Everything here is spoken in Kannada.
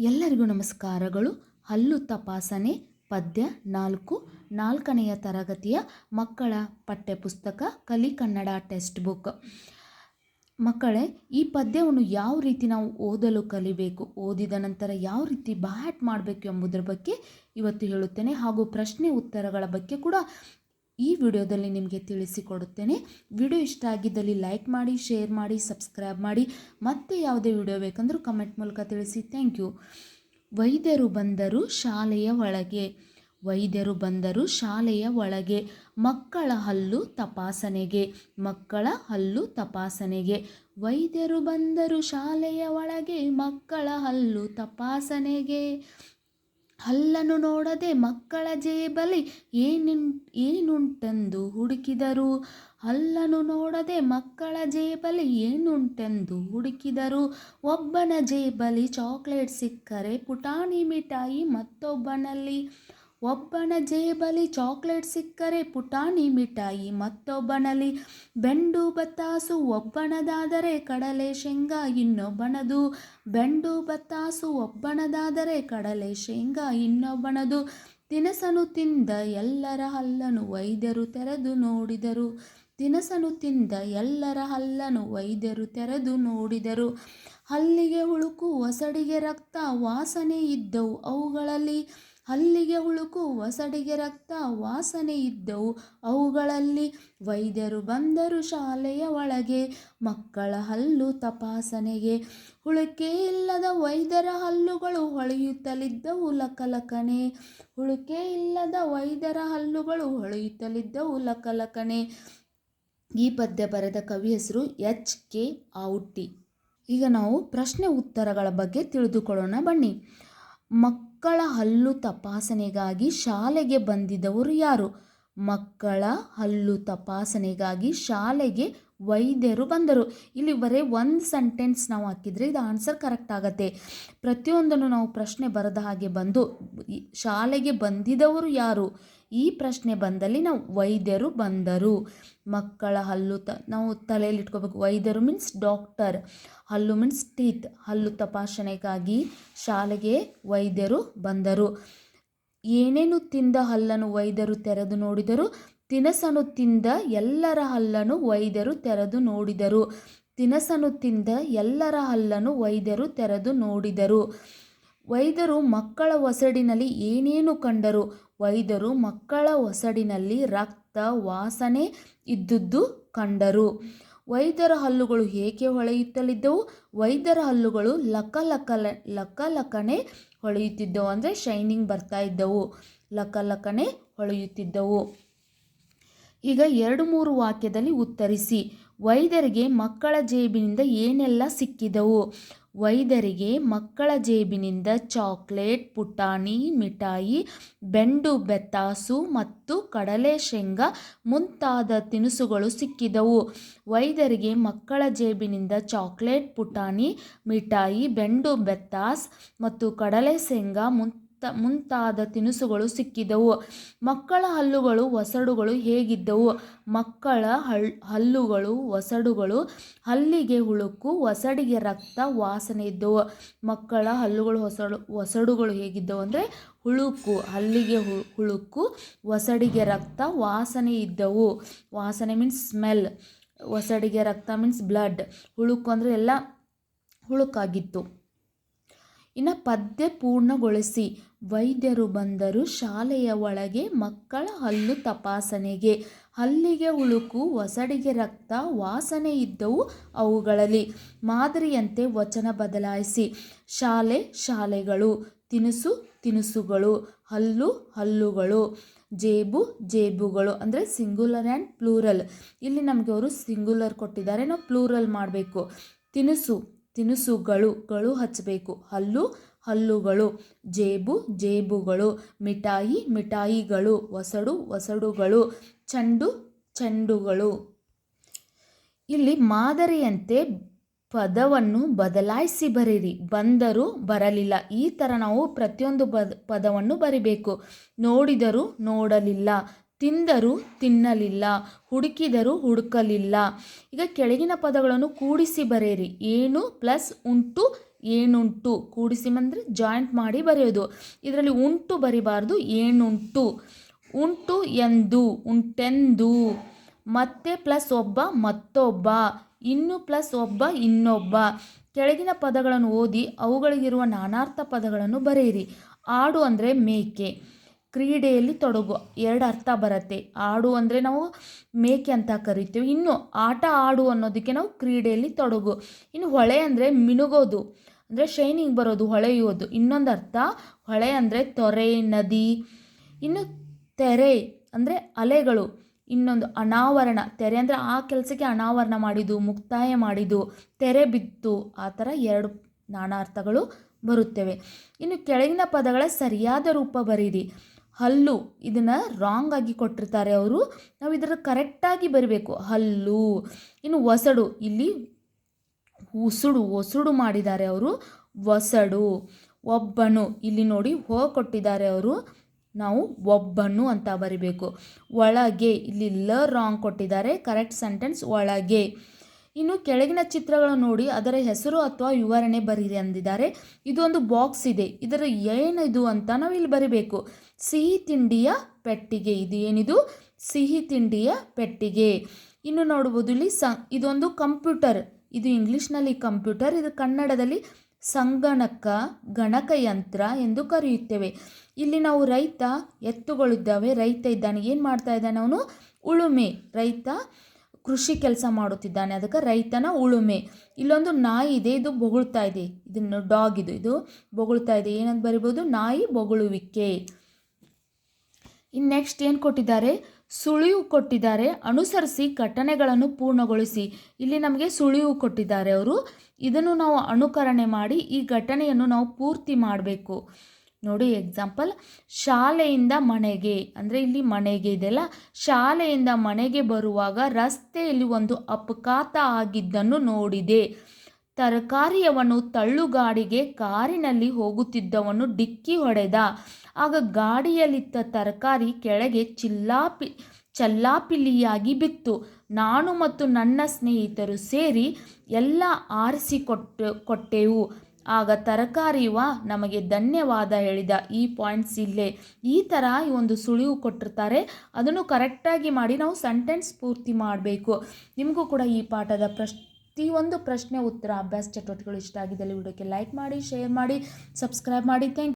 ಎಲ್ಲರಿಗೂ ನಮಸ್ಕಾರಗಳು. ಹಲ್ಲು ತಪಾಸಣೆ, ಪದ್ಯ ನಾಲ್ಕು, ನಾಲ್ಕನೆಯ ತರಗತಿಯ ಮಕ್ಕಳ ಪಠ್ಯಪುಸ್ತಕ, ಕಲಿ ಕನ್ನಡ ಟೆಕ್ಸ್ಟ್ ಬುಕ್. ಮಕ್ಕಳೇ, ಈ ಪದ್ಯವನ್ನು ಯಾವ ರೀತಿ ನಾವು ಓದಲು ಕಲಿಬೇಕು, ಓದಿದ ನಂತರ ಯಾವ ರೀತಿ ಬಾಹ್ಯಾಟ್ ಮಾಡಬೇಕು ಎಂಬುದರ ಬಗ್ಗೆ ಇವತ್ತು ಹೇಳುತ್ತೇನೆ. ಹಾಗೂ ಪ್ರಶ್ನೆ ಉತ್ತರಗಳ ಬಗ್ಗೆ ಕೂಡ ಈ ವಿಡಿಯೋದಲ್ಲಿ ನಿಮಗೆ ತಿಳಿಸಿಕೊಡುತ್ತೇನೆ. ವಿಡಿಯೋ ಇಷ್ಟ ಆಗಿದ್ದಲ್ಲಿ ಲೈಕ್ ಮಾಡಿ, ಶೇರ್ ಮಾಡಿ, ಸಬ್ಸ್ಕ್ರೈಬ್ ಮಾಡಿ. ಮತ್ತೆ ಯಾವುದೇ ವಿಡಿಯೋ ಬೇಕಂದರೂ ಕಮೆಂಟ್ ಮೂಲಕ ತಿಳಿಸಿ. Thank you. ವೈದ್ಯರು ಬಂದರು ಶಾಲೆಯ ಒಳಗೆ. ವೈದ್ಯರು ಬಂದರು ಶಾಲೆಯ ಒಳಗೆ. ಮಕ್ಕಳ ಹಲ್ಲು ತಪಾಸಣೆಗೆ. ಮಕ್ಕಳ ಹಲ್ಲು ತಪಾಸಣೆಗೆ. ವೈದ್ಯರು ಬಂದರು ಶಾಲೆಯ ಒಳಗೆ. ಮಕ್ಕಳ ಹಲ್ಲು ತಪಾಸಣೆಗೆ. ಹಲ್ಲನ್ನು ನೋಡದೆ ಮಕ್ಕಳ ಜೇಬಲಿ ಏನಿನ್, ಏನುಂಟೆಂದು ಹುಡುಕಿದರು? ಹಲ್ಲನ್ನು ನೋಡದೆ ಮಕ್ಕಳ ಜೇಬಲಿ ಏನುಂಟೆಂದು ಹುಡುಕಿದರು? ಒಬ್ಬನ ಜೇಬಲಿ ಚಾಕ್ಲೇಟ್ ಸಿಕ್ಕರೆ ಪುಟಾಣಿ ಮಿಠಾಯಿ ಮತ್ತೊಬ್ಬನಲ್ಲಿ ಒಬ್ಬನ ಜೇಬಲಿ ಚಾಕ್ಲೇಟ್ ಸಿಕ್ಕರೆ ಪುಟಾಣಿ ಮಿಠಾಯಿ, ಮತ್ತೊಬ್ಬನಲ್ಲಿ ಬೆಂಡು ಬತ್ತಾಸು, ಒಬ್ಬನದಾದರೆ ಕಡಲೆ ಶೇಂಗಾ, ಇನ್ನೊಬ್ಬನದು ಬೆಂಡು ಬತ್ತಾಸು, ಒಬ್ಬನದಾದರೆ ಕಡಲೆ ಶೇಂಗಾ, ಇನ್ನೊಬ್ಬನದು ತಿನಸನು ತಿಂದ ಎಲ್ಲರ ಹಲ್ಲನು ವೈದ್ಯರು ತೆರೆದು ನೋಡಿದರು. ತಿನಸನು ತಿಂದ ಎಲ್ಲರ ಹಲ್ಲನು ವೈದ್ಯರು ತೆರೆದು ನೋಡಿದರು. ಹಲ್ಲಿಗೆ ಹುಳುಕು ಒಸಡಿಗೆ ರಕ್ತ ವಾಸನೆ ಇದ್ದವು. ಅವುಗಳಲ್ಲಿ ಹಲ್ಲಿಗೆ ಹುಳುಕು ಒಸಡಿಗೆ ರಕ್ತ, ವಾಸನೆ ಇದ್ದವು. ಅವುಗಳಲ್ಲಿ ವೈದ್ಯರು ಬಂದರು ಶಾಲೆಯ ಒಳಗೆ. ಮಕ್ಕಳ ಹಲ್ಲು ತಪಾಸಣೆಗೆ. ಹುಳುಕೆ ಇಲ್ಲದ ವೈದ್ಯರ ಹಲ್ಲುಗಳು ಹೊಳೆಯುತ್ತಲಿದ್ದವು, ಲಕಲಕನೆ. ಹುಳುಕೆ ಇಲ್ಲದ ವೈದ್ಯರ ಹಲ್ಲುಗಳು ಹೊಳೆಯುತ್ತಲಿದ್ದವು, ಲಕಲಕನೆ. ಈ ಪದ್ಯ ಬರೆದ ಕವಿ ಹೆಸರು ಎಚ್. ಕೆ. ಔಟಿ ಈಗ ನಾವು ಪ್ರಶ್ನೆ ಉತ್ತರಗಳ ಬಗ್ಗೆ ತಿಳಿದುಕೊಳ್ಳೋಣ ಬನ್ನಿ. ಮಕ್ಕಳ ಹಲ್ಲು ತಪಾಸಣೆಗಾಗಿ ಶಾಲೆಗೆ ಬಂದಿದ್ದವರು ಯಾರು? ಮಕ್ಕಳ ಹಲ್ಲು ತಪಾಸಣೆಗಾಗಿ ಶಾಲೆಗೆ ವೈದ್ಯರು ಬಂದರು. ಇಲ್ಲಿ ಬರೀ ಒಂದು ಸೆಂಟೆನ್ಸ್ ನಾವು ಹಾಕಿದರೆ ಇದು ಆನ್ಸರ್ ಕರೆಕ್ಟ್ ಆಗತ್ತೆ. ಪ್ರತಿಯೊಂದನ್ನು ನಾವು ಪ್ರಶ್ನೆ ಬರದ ಹಾಗೆ ಬಂದು ಶಾಲೆಗೆ ಬಂದಿದವರು ಯಾರು? ಈ ಪ್ರಶ್ನೆ ಬಂದಲ್ಲಿ ನಾವು ವೈದ್ಯರು ಬಂದರು. ಮಕ್ಕಳ ಹಲ್ಲು ತ, ನಾವು ತಲೆಯಲ್ಲಿ ಇಟ್ಕೋಬೇಕು. ವೈದ್ಯರು ಮೀನ್ಸ್ ಡಾಕ್ಟರ್ ಹಲ್ಲು ಮೀನ್ಸ್ ಟೀತ್ ಹಲ್ಲು ತಪಾಸಣೆಗಾಗಿ ಶಾಲೆಗೆ ವೈದ್ಯರು ಬಂದರು. ಏನೇನು ತಿಂದ ಹಲ್ಲನ್ನು ವೈದ್ಯರು ತೆರೆದು ನೋಡಿದರು? ತಿನಸನು ತಿಂದ ಎಲ್ಲರ ಹಲ್ಲನ್ನು ವೈದ್ಯರು ತೆರೆದು ನೋಡಿದರು. ತಿನಸನು ತಿಂದ ಎಲ್ಲರ ಹಲ್ಲನ್ನು ವೈದ್ಯರು ತೆರೆದು ನೋಡಿದರು. ವೈದ್ಯರು ಮಕ್ಕಳ ಒಸಡಿನಲ್ಲಿ ಏನೇನು ಕಂಡರು? ವೈದ್ಯರು ಮಕ್ಕಳ ಒಸಡಿನಲ್ಲಿ ರಕ್ತ ವಾಸನೆ ಇದ್ದುದ್ದು ಕಂಡರು. ವೈದ್ಯರ ಹಲ್ಲುಗಳು ಏಕೆ ಹೊಳೆಯುತ್ತಲಿದ್ದವು? ವೈದ್ಯರ ಹಲ್ಲುಗಳು ಲಕ ಲಕಲ ಲಕ ಲಕನೆ ಹೊಳೆಯುತ್ತಿದ್ದವು ಅಂದರೆ ಶೈನಿಂಗ್ ಬರ್ತಾ ಇದ್ದವು. ಲಕ ಲಕನೆ ಹೊಳೆಯುತ್ತಿದ್ದವು. ಈಗ ಎರಡು ಮೂರು ವಾಕ್ಯದಲ್ಲಿ ಉತ್ತರಿಸಿ. ವೈದ್ಯರಿಗೆ ಮಕ್ಕಳ ಜೇಬಿನಿಂದ ಏನೆಲ್ಲ ಸಿಕ್ಕಿದವು? ವೈದ್ಯರಿಗೆ ಮಕ್ಕಳ ಜೇಬಿನಿಂದ ಚಾಕ್ಲೇಟ್, ಪುಟಾಣಿ, ಮಿಠಾಯಿ, ಬೆಂಡು, ಬೆತ್ತಾಸು ಮತ್ತು ಕಡಲೆ ಶೇಂಗಾ ಮುಂತಾದ ತಿನಿಸುಗಳು ಸಿಕ್ಕಿದವು. ವೈದ್ಯರಿಗೆ ಮಕ್ಕಳ ಜೇಬಿನಿಂದ ಚಾಕ್ಲೇಟ್, ಪುಟಾಣಿ, ಮಿಠಾಯಿ, ಬೆಂಡು, ಬೆತ್ತಾಸ್ ಮತ್ತು ಕಡಲೆ ಶೇಂಗ ಮುಂತ ಮುಂತಾದ ತಿನಿಸುಗಳು ಸಿಕ್ಕಿದವು. ಮಕ್ಕಳ ಹಲ್ಲುಗಳು, ಒಸಡುಗಳು ಹೇಗಿದ್ದವು? ಮಕ್ಕಳ ಹಲ್ ಹಲ್ಲುಗಳು, ಒಸಡುಗಳು ಹಲ್ಲಿಗೆ ಹುಳುಕು, ಒಸಡಿಗೆ ರಕ್ತ ವಾಸನೆ ಇದ್ದವು. ಮಕ್ಕಳ ಹಲ್ಲುಗಳು, ಹೊಸಡು, ಒಸಡುಗಳು ಹೇಗಿದ್ದವು ಅಂದರೆ ಹುಳುಕು, ಹಲ್ಲಿಗೆ ಹುಳುಕು, ಒಸಡಿಗೆ ರಕ್ತ ವಾಸನೆ ಇದ್ದವು. ವಾಸನೆ ಮೀನ್ಸ್ ಸ್ಮೆಲ್ ಒಸಡಿಗೆ ರಕ್ತ ಮೀನ್ಸ್ ಬ್ಲಡ್ ಹುಳುಕು ಅಂದರೆ ಎಲ್ಲ ಹುಳುಕಾಗಿತ್ತು. ಇನ್ನು ಪದ್ಯ ಪೂರ್ಣಗೊಳಿಸಿ ವೈದ್ಯರು ಬಂದರು ಶಾಲೆಯ ಒಳಗೆ ಮಕ್ಕಳ ಹಲ್ಲು ತಪಾಸಣೆಗೆ. ಹಲ್ಲಿಗೆ ಉಳುಕು, ಒಸಡಿಗೆ ರಕ್ತ, ವಾಸನೆ ಇದ್ದವು ಅವುಗಳಲ್ಲಿ. ಮಾದರಿಯಂತೆ ವಚನ ಬದಲಾಯಿಸಿ, ಶಾಲೆ, ಶಾಲೆಗಳು, ತಿನಿಸು, ತಿನಿಸುಗಳು, ಹಲ್ಲು, ಹಲ್ಲುಗಳು, ಜೇಬು, ಜೇಬುಗಳು, ಅಂದರೆ ಸಿಂಗುಲರ್ ಆ್ಯಂಡ್ ಪ್ಲೂರಲ್ ಇಲ್ಲಿ ನಮಗೆ ಅವರು ಸಿಂಗುಲರ್ ಕೊಟ್ಟಿದ್ದಾರೆ, ನಾವು ಪ್ಲೂರಲ್ ಮಾಡಬೇಕು. ತಿನಿಸು, ತಿನಿಸುಗಳು, ಗಳು ಹಚ್ಚಬೇಕು. ಹಲ್ಲು ಹಲ್ಲುಗಳು, ಜೇಬು, ಜೇಬುಗಳು, ಮಿಠಾಯಿ, ಮಿಠಾಯಿಗಳು ಒಸಡು ಒಸಡುಗಳು ಚೆಂಡು, ಚೆಂಡುಗಳು. ಇಲ್ಲಿ ಮಾದರಿಯಂತೆ ಪದವನ್ನು ಬದಲಾಯಿಸಿ ಬರೀರಿ. ಬಂದರೂ ಬರಲಿಲ್ಲ. ಈ ಥರ ನಾವು ಪ್ರತಿಯೊಂದು ಪದ, ಪದವನ್ನು ಬರಿಬೇಕು. ನೋಡಿದರೂ ನೋಡಲಿಲ್ಲ. ತಿಂದರೂ ತಿನ್ನಲಿಲ್ಲ. ಹುಡುಕಿದರೂ ಹುಡುಕಲಿಲ್ಲ. ಈಗ ಕೆಳಗಿನ ಪದಗಳನ್ನು ಕೂಡಿಸಿ ಬರೆಯಿರಿ ಏನು ಪ್ಲಸ್ ಉಂಟು ಏನುಂಟು ಕೂಡಿಸಿ ಅಂದರೆ ಜಾಯಿಂಟ್ ಮಾಡಿ ಬರೆಯೋದು. ಇದರಲ್ಲಿ ಉಂಟು ಬರಿಬಾರ್ದು, ಏನುಂಟು? ಉಂಟು ಎಂದು, ಉಂಟೆಂದು. ಮತ್ತೆ ಪ್ಲಸ್ ಒಬ್ಬ, ಮತ್ತೊಬ್ಬ. ಇನ್ನು ಪ್ಲಸ್ ಒಬ್ಬ, ಇನ್ನೊಬ್ಬ. ಕೆಳಗಿನ ಪದಗಳನ್ನು ಓದಿ, ಅವುಗಳಿಗಿರುವ ನಾನಾರ್ಥ ಪದಗಳನ್ನು ಬರೆಯಿರಿ. ಆಡು ಅಂದರೆ ಮೇಕೆ. ಕ್ರೀಡೆಯಲ್ಲಿ ತೊಡಗು, ಎರಡು ಅರ್ಥ ಬರುತ್ತೆ. ಆಡು ಅಂದರೆ ನಾವು ಮೇಕೆ ಅಂತ ಕರಿತೀವಿ. ಇನ್ನು ಆಟ ಆಡು ಅನ್ನೋದಕ್ಕೆ ನಾವು ಕ್ರೀಡೆಯಲ್ಲಿ ತೊಡಗು. ಇನ್ನು ಹೊಳೆ ಅಂದರೆ ಮಿನುಗೋದು. ಅಂದರೆ ಶೈನಿಂಗ್ ಬರೋದು, ಹೊಳೆಯುವುದು. ಇನ್ನೊಂದು ಅರ್ಥ, ಹೊಳೆ ಅಂದರೆ ತೊರೆ, ನದಿ, ಇನ್ನು ತೆರೆ ಅಂದರೆ ಅಲೆಗಳು. ಇನ್ನೊಂದು ಅನಾವರಣ, ತೆರೆ ಅಂದರೆ ಆ ಕೆಲಸಕ್ಕೆ ಅನಾವರಣ ಮಾಡಿದ್ದು, ಮುಕ್ತಾಯ ಮಾಡಿದ್ದು, ತೆರೆ ಬಿತ್ತು, ಆ ಥರ ಎರಡು ನಾನಾರ್ಥಗಳು ಬರುತ್ತವೆ. ಇನ್ನು ಕೆಳಗಿನ ಪದಗಳ ಸರಿಯಾದ ರೂಪ ಬರೀರಿ. ಹಲ್ಲು, ಇದನ್ನು ರಾಂಗ್ ಆಗಿ ಕೊಟ್ಟಿರ್ತಾರೆ ಅವರು. ನಾವು ಇದರ ಕರೆಕ್ಟಾಗಿ ಬರಬೇಕು. ಹಲ್ಲು, ಇನ್ನು ಒಸಡು ಇಲ್ಲಿ ಉಸುಡು, ಒಸುಡು ಮಾಡಿದ್ದಾರೆ ಅವರು. ಒಸಡು ಒಬ್ಬನು. ಇಲ್ಲಿ ನೋಡಿ, ಹೋ ಕೊಟ್ಟಿದ್ದಾರೆ ಅವರು. ನಾವು ಒಬ್ಬನು ಅಂತ ಬರಿಬೇಕು. ಒಳಗೆ, ಇಲ್ಲಿ ಲ ರಾಂಗ್ ಕೊಟ್ಟಿದ್ದಾರೆ. ಕರೆಕ್ಟ್ ಸೆಂಟೆನ್ಸ್, ಒಳಗೆ. ಇನ್ನು ಕೆಳಗಿನ ಚಿತ್ರಗಳನ್ನು ನೋಡಿ, ಅದರ ಹೆಸರು ಅಥವಾ ವಿವರಣೆ ಬರೀರಿ ಅಂದಿದ್ದಾರೆ. ಇದೊಂದು ಬಾಕ್ಸ್ ಇದೆ. ಇದರ ಏನಿದು ಅಂತ ನಾವು ಇಲ್ಲಿ ಬರಿಬೇಕು. ಸಿಹಿ ತಿಂಡಿಯ ಪೆಟ್ಟಿಗೆ. ಇದು ಏನಿದು? ಸಿಹಿ ತಿಂಡಿಯ ಪೆಟ್ಟಿಗೆ. ಇನ್ನು ನೋಡ್ಬೋದು ಇಲ್ಲಿ ಸ, ಇದೊಂದು ಕಂಪ್ಯೂಟರ್. ಇದು ಇಂಗ್ಲೀಷ್ನಲ್ಲಿ ಕಂಪ್ಯೂಟರ್, ಇದು ಕನ್ನಡದಲ್ಲಿ ಸಂಗಣಕ ಗಣಕಯಂತ್ರ ಎಂದು ಕರೆಯುತ್ತೇವೆ. ಇಲ್ಲಿ ನಾವು ರೈತ ಎತ್ತುಗಳಿದ್ದಾವೆ, ರೈತ ಇದ್ದಾನೆ. ಏನು ಮಾಡ್ತಾ ಇದ್ದಾನೆ ಅವನು? ಉಳುಮೆ. ರೈತ ಕೃಷಿ ಕೆಲಸ ಮಾಡುತ್ತಿದ್ದಾನೆ. ಅದಕ್ಕೆ ರೈತನ ಉಳುಮೆ. ಇಲ್ಲೊಂದು ನಾಯಿ ಇದೆ, ಇದು ಬೊಗಳ್ತಾ ಇದೆ. ಇದನ್ನು ಡಾಗ್ ಇದು. ಇದು ಬೊಗಳ್ತಾ ಇದೆ. ಏನಂತ ಬರಿಬೋದು? ನಾಯಿ ಬೊಗಳುವಿಕೆ. ಇನ್ನು ನೆಕ್ಸ್ಟ್ ಏನು ಕೊಟ್ಟಿದ್ದಾರೆ? ಸುಳಿವು ಕೊಟ್ಟಿದ್ದಾರೆ. ಅನುಸರಿಸಿ ಘಟನೆಗಳನ್ನು ಪೂರ್ಣಗೊಳಿಸಿ. ಇಲ್ಲಿ ನಮಗೆ ಸುಳಿವು ಕೊಟ್ಟಿದ್ದಾರೆ ಅವರು. ಇದನ್ನು ನಾವು ಅನುಕರಣೆ ಮಾಡಿ ಈ ಘಟನೆಯನ್ನು ನಾವು ಪೂರ್ತಿ ಮಾಡಬೇಕು. ನೋಡಿ ಎಕ್ಸಾಂಪಲ್ ಶಾಲೆಯಿಂದ ಮನೆಗೆ, ಅಂದರೆ ಇಲ್ಲಿ ಮನೆಗೆ ಇದೆಲ್ಲ ಶಾಲೆಯಿಂದ ಮನೆಗೆ ಬರುವಾಗ ರಸ್ತೆಯಲ್ಲಿ ಒಂದು ಅಪಘಾತ ಆಗಿದ್ದನ್ನು ನೋಡಿದೆ. ತರಕಾರಿಯವನು ತಳ್ಳುಗಾಡಿಗೆ ಕಾರಿನಲ್ಲಿ ಹೋಗುತ್ತಿದ್ದವನು ಡಿಕ್ಕಿ ಹೊಡೆದ. ಆಗ ಗಾಡಿಯಲ್ಲಿದ್ದ ತರಕಾರಿ ಕೆಳಗೆ ಚಿಲ್ಲಾಪಿ, ಚಲ್ಲಾಪಿಲ್ಲಿಯಾಗಿ ಬಿತ್ತು. ನಾನು ಮತ್ತು ನನ್ನ ಸ್ನೇಹಿತರು ಸೇರಿ ಎಲ್ಲ ಆರಿಸಿಕೊಟ್ಟು, ಕೊಟ್ಟೆವು. ಆಗ ತರಕಾರಿವ ನಮಗೆ ಧನ್ಯವಾದ ಹೇಳಿದ ಈ ಪಾಯಿಂಟ್ಸ್ ಇಲ್ಲೇ. ಈ ಥರ ಈ ಒಂದು ಸುಳಿವು ಕೊಟ್ಟಿರ್ತಾರೆ. ಅದನ್ನು ಕರೆಕ್ಟಾಗಿ ಮಾಡಿ ನಾವು ಸೆಂಟೆನ್ಸ್ ಪೂರ್ತಿ ಮಾಡಬೇಕು. ನಿಮಗೂ ಕೂಡ ಈ ಪಾಠದ ಪ್ರತಿಯೊಂದು ಪ್ರಶ್ನೆ, ಉತ್ತರ, ಅಭ್ಯಾಸ, ಚಟುವಟಿಕೆಗಳು ಇಷ್ಟ ಆಗಿದ್ದಲ್ಲಿ ವಿಡಿಯೋಕ್ಕೆ ಲೈಕ್ ಮಾಡಿ, ಶೇರ್ ಮಾಡಿ, ಸಬ್ಸ್ಕ್ರೈಬ್ ಮಾಡಿ. ಥ್ಯಾಂಕ್